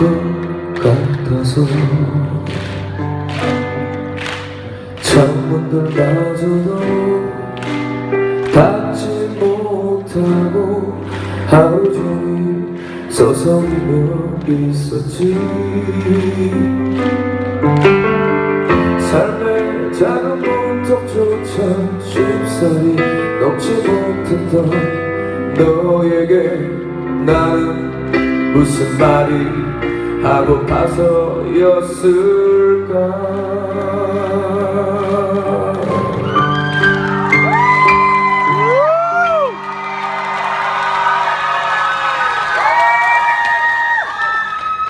것 같아서 창문들마저도 닫지 못하고 하루 종일 서성이며 있었지. 삶의 작은 문턱조차 쉽사리 넘지 못했던 너에게 나는 무슨 말이 하고파서였을까?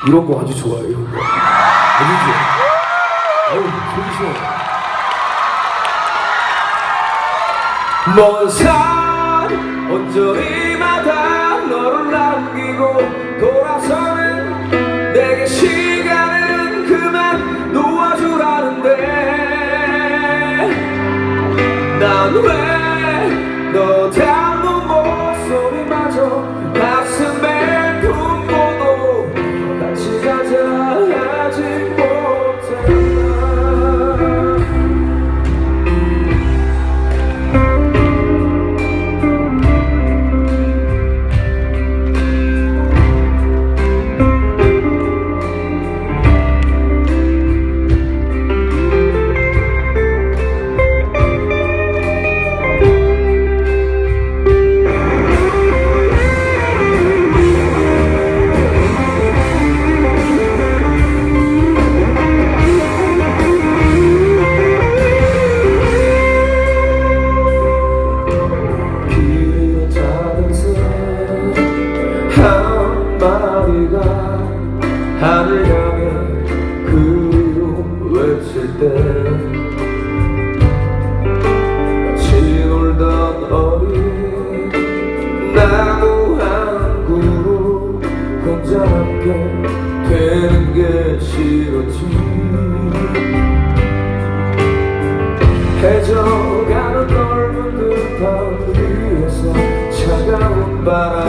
이런 거 아주 좋아요 이런 거. 아주 좋아 어우 속이 시원해 먼산 언저리 Hallelujah. 한 마리가 하늘 향해 그리움 외칠 때 같이 놀던 어린 나무 한 그루 혼자 남게 되는 게 싫었지. 해져가는 넓은 들판 위에서 차가운 바람